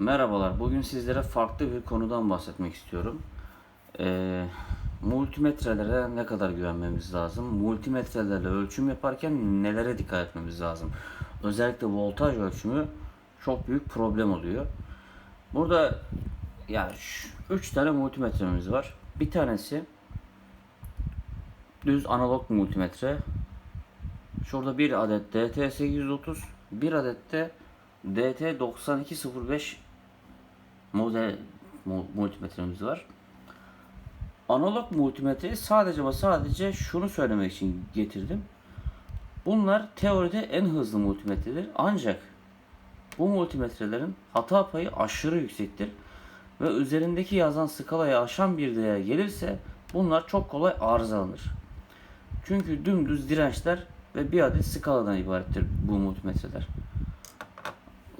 Merhabalar. Bugün sizlere farklı bir konudan bahsetmek istiyorum. Ee, multimetrelere ne kadar güvenmemiz lazım? Multimetrelerle ölçüm yaparken nelere dikkat etmemiz lazım? Özellikle voltaj ölçümü çok büyük problem oluyor. Burada yani 3 tane multimetremiz var. Bir tanesi düz analog multimetre. Şurada bir adet DT830, bir adet de DT9205 model mu- multimetremiz var. Analog multimetreyi sadece ve sadece şunu söylemek için getirdim. Bunlar teoride en hızlı multimetredir. Ancak bu multimetrelerin hata payı aşırı yüksektir. Ve üzerindeki yazan skalayı aşan bir değer gelirse bunlar çok kolay arızalanır. Çünkü dümdüz dirençler ve bir adet skaladan ibarettir bu multimetreler.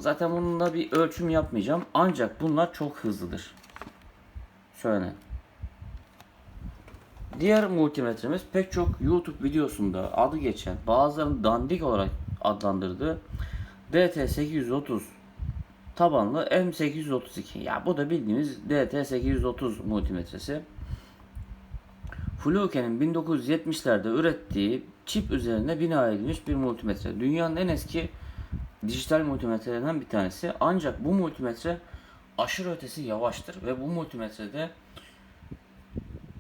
Zaten bununla bir ölçüm yapmayacağım. Ancak bunlar çok hızlıdır. Söylenen. Diğer multimetremiz pek çok YouTube videosunda adı geçen, bazılarının dandik olarak adlandırdığı DT830 tabanlı M832. Ya bu da bildiğimiz DT830 multimetresi. Fluke'nin 1970'lerde ürettiği çip üzerine bina edilmiş bir multimetre. Dünyanın en eski dijital multimetrelerinden bir tanesi. Ancak bu multimetre aşırı ötesi yavaştır ve bu multimetrede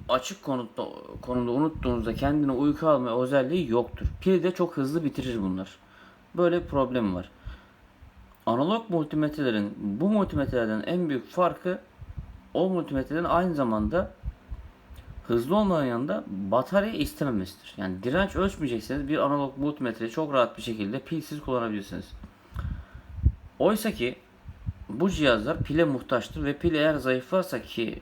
açık konutta, konumda unuttuğunuzda kendine uyku alma özelliği yoktur. Pili de çok hızlı bitirir bunlar. Böyle bir problem var. Analog multimetrelerin bu multimetrelerden en büyük farkı o multimetrelerin aynı zamanda hızlı olmanın yanında batarya istememesidir. Yani direnç ölçmeyecekseniz bir analog multimetreyi çok rahat bir şekilde pilsiz kullanabilirsiniz. Oysa ki bu cihazlar pile muhtaçtır ve pil eğer zayıflarsa ki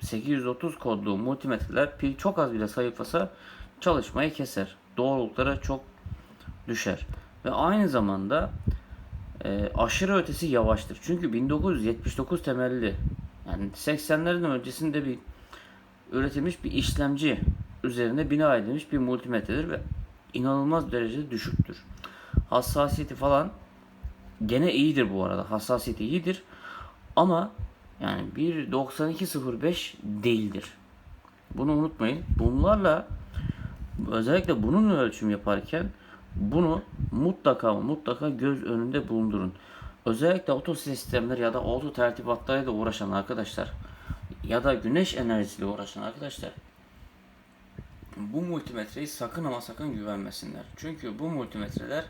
830 kodlu multimetreler pil çok az bile zayıflasa çalışmayı keser. Doğruluklara çok düşer. Ve aynı zamanda e, aşırı ötesi yavaştır. Çünkü 1979 temelli yani 80'lerin öncesinde bir üretilmiş bir işlemci üzerine bina edilmiş bir multimetredir ve inanılmaz derecede düşüktür. Hassasiyeti falan gene iyidir bu arada. Hassasiyeti iyidir. Ama yani 1.9205 değildir. Bunu unutmayın. Bunlarla özellikle bunun ölçüm yaparken bunu mutlaka mutlaka göz önünde bulundurun. Özellikle oto sistemler ya da oto tertibatlarıyla uğraşan arkadaşlar ya da güneş enerjisiyle uğraşan arkadaşlar bu multimetreyi sakın ama sakın güvenmesinler. Çünkü bu multimetreler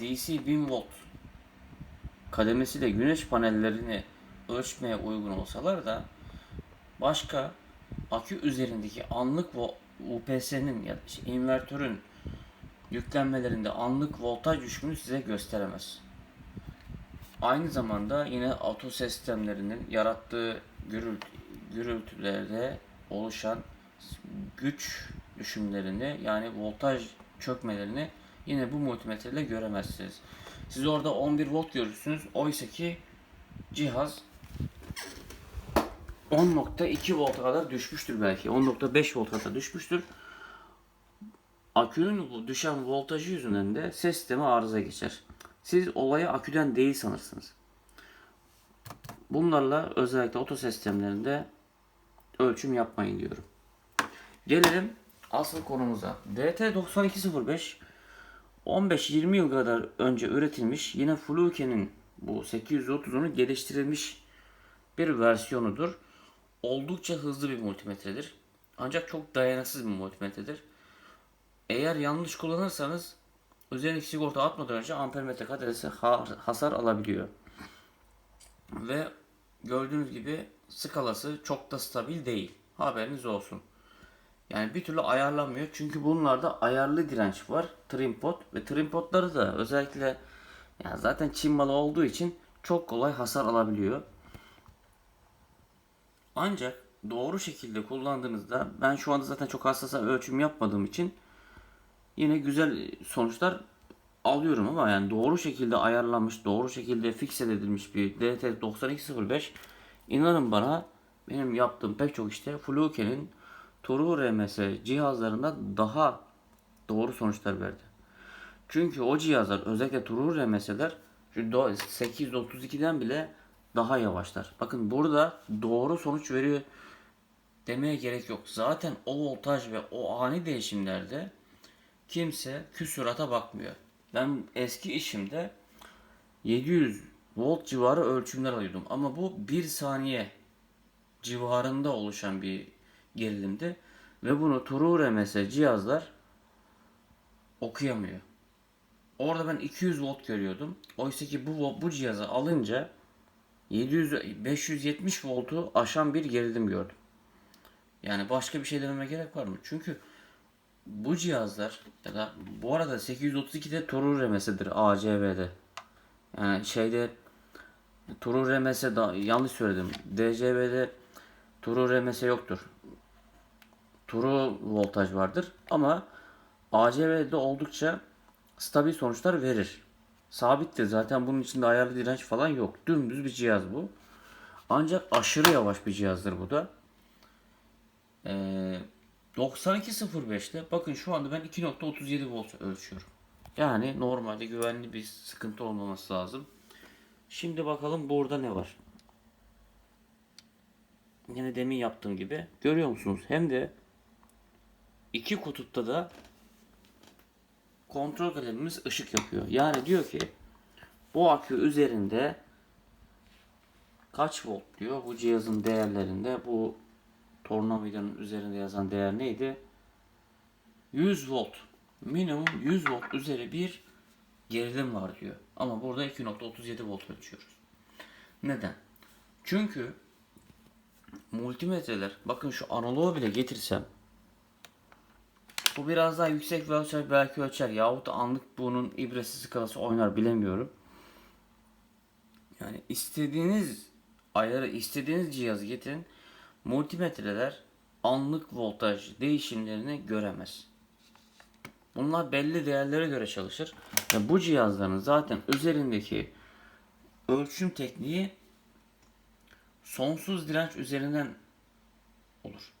DC 1000 volt kademesiyle güneş panellerini ölçmeye uygun olsalar da başka akü üzerindeki anlık UPS'nin ya da işte invertörün yüklenmelerinde anlık voltaj düşümünü size gösteremez. Aynı zamanda yine auto sistemlerinin yarattığı gürültü, gürültülerde oluşan güç düşümlerini yani voltaj çökmelerini yine bu multimetreyle göremezsiniz. Siz orada 11 volt görürsünüz. Oysa ki cihaz 10.2 volta kadar düşmüştür belki. 10.5 volta kadar düşmüştür. Akünün bu düşen voltajı yüzünden de ses sistemi arıza geçer. Siz olayı aküden değil sanırsınız. Bunlarla özellikle oto sistemlerinde ölçüm yapmayın diyorum. Gelelim asıl konumuza. DT9205 15-20 yıl kadar önce üretilmiş yine Fluke'nin bu 830'unu geliştirilmiş bir versiyonudur. Oldukça hızlı bir multimetredir. Ancak çok dayanıksız bir multimetredir. Eğer yanlış kullanırsanız üzerindeki sigorta atmadan önce ampermetre kadresi ha- hasar alabiliyor. Ve gördüğünüz gibi skalası çok da stabil değil. Haberiniz olsun. Yani bir türlü ayarlanmıyor. Çünkü bunlarda ayarlı direnç var. Trim pot ve trim potları da özellikle yani zaten Çin malı olduğu için çok kolay hasar alabiliyor. Ancak doğru şekilde kullandığınızda ben şu anda zaten çok hassasa ölçüm yapmadığım için yine güzel sonuçlar alıyorum ama yani doğru şekilde ayarlanmış, doğru şekilde fikse edilmiş bir DT9205 inanın bana benim yaptığım pek çok işte Fluke'nin Turu RMS cihazlarında daha doğru sonuçlar verdi. Çünkü o cihazlar özellikle Turu RMS'ler Şu do- 832'den bile daha yavaşlar. Bakın burada doğru sonuç veriyor demeye gerek yok. Zaten o voltaj ve o ani değişimlerde kimse küsurata bakmıyor. Ben eski işimde 700 volt civarı ölçümler alıyordum. Ama bu 1 saniye civarında oluşan bir gerilimdi. Ve bunu True RMS cihazlar okuyamıyor. Orada ben 200 volt görüyordum. Oysa ki bu bu cihazı alınca 700 570 voltu aşan bir gerilim gördüm. Yani başka bir şey dememe gerek var mı? Çünkü bu cihazlar ya da bu arada 832'de Torur remesidir ACV'de. Yani şeyde Torur remese da yanlış söyledim. DCV'de Torur remese yoktur. Turu voltaj vardır ama ACV'de oldukça stabil sonuçlar verir. Sabittir zaten bunun içinde ayarlı direnç falan yok. Dümdüz bir cihaz bu. Ancak aşırı yavaş bir cihazdır bu da. Ee, 92.05'te bakın şu anda ben 2.37 volt ölçüyorum. Yani normalde güvenli bir sıkıntı olmaması lazım. Şimdi bakalım burada ne var. Yine demin yaptığım gibi. Görüyor musunuz? Hem de iki kutupta da kontrol kalemimiz ışık yapıyor. Yani diyor ki bu akü üzerinde kaç volt diyor bu cihazın değerlerinde bu tornavidanın üzerinde yazan değer neydi? 100 volt. Minimum 100 volt üzeri bir gerilim var diyor. Ama burada 2.37 volt ölçüyoruz. Neden? Çünkü multimetreler bakın şu analoğu bile getirsem bu biraz daha yüksek ölçer belki ölçer yahut da anlık bunun ibresi skalası oynar bilemiyorum. Yani istediğiniz ayarı istediğiniz cihazı getirin. Multimetreler anlık voltaj değişimlerini göremez. Bunlar belli değerlere göre çalışır. Ve bu cihazların zaten üzerindeki ölçüm tekniği sonsuz direnç üzerinden olur.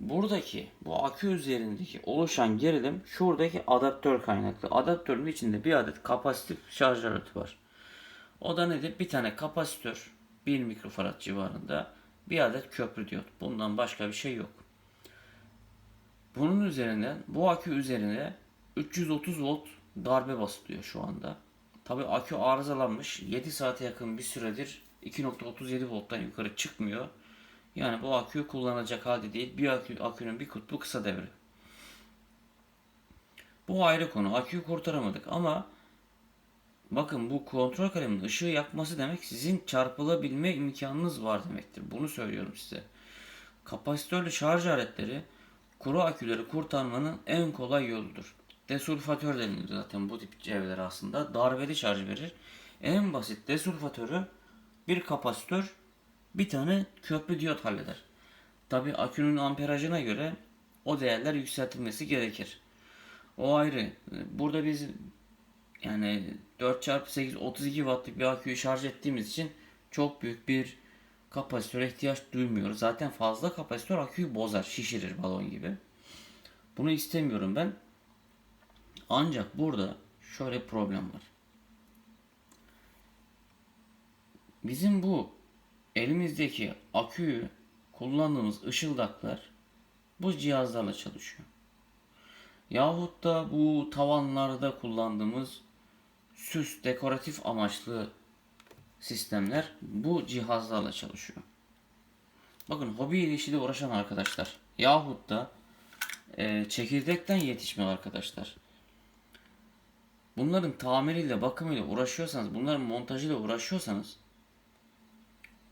Buradaki bu akü üzerindeki oluşan gerilim şuradaki adaptör kaynaklı. Adaptörün içinde bir adet kapasitif şarj aleti var. O da nedir? Bir tane kapasitör 1 mikrofarad civarında bir adet köprü diyot. Bundan başka bir şey yok. Bunun üzerinden bu akü üzerine 330 volt darbe basılıyor şu anda. Tabi akü arızalanmış. 7 saate yakın bir süredir 2.37 volttan yukarı çıkmıyor. Yani bu aküyü kullanacak halde değil. Bir akü, akünün bir kutbu kısa devre. Bu ayrı konu. Aküyü kurtaramadık ama bakın bu kontrol kaleminin ışığı yakması demek sizin çarpılabilme imkanınız var demektir. Bunu söylüyorum size. Kapasitörlü şarj aletleri kuru aküleri kurtarmanın en kolay yoludur. Desulfatör denilir zaten bu tip cevher aslında. Darbeli şarj verir. En basit desulfatörü bir kapasitör bir tane köprü diyot halleder. Tabi akünün amperajına göre o değerler yükseltilmesi gerekir. O ayrı. Burada biz yani 4x8 32 wattlık bir aküyü şarj ettiğimiz için çok büyük bir kapasitöre ihtiyaç duymuyoruz. Zaten fazla kapasitör aküyü bozar, şişirir balon gibi. Bunu istemiyorum ben. Ancak burada şöyle problem var. Bizim bu elimizdeki aküyü kullandığımız ışıldaklar bu cihazlarla çalışıyor. Yahut da bu tavanlarda kullandığımız süs dekoratif amaçlı sistemler bu cihazlarla çalışıyor. Bakın hobi işiyle uğraşan arkadaşlar yahut da e, çekirdekten yetişme arkadaşlar. Bunların tamiriyle bakımıyla uğraşıyorsanız, bunların montajıyla uğraşıyorsanız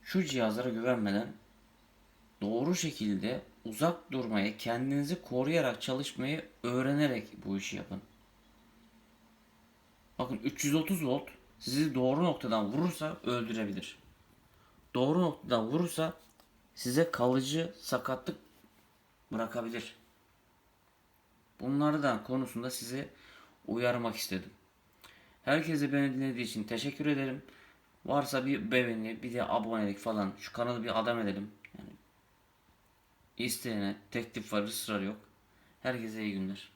şu cihazlara güvenmeden doğru şekilde uzak durmayı, kendinizi koruyarak çalışmayı öğrenerek bu işi yapın. Bakın 330 volt sizi doğru noktadan vurursa öldürebilir. Doğru noktadan vurursa size kalıcı sakatlık bırakabilir. Bunlardan konusunda sizi uyarmak istedim. Herkese beni dinlediği için teşekkür ederim. Varsa bir beğeni, bir de abonelik falan. Şu kanalı bir adam edelim. Yani isteyene teklif var, ısrar yok. Herkese iyi günler.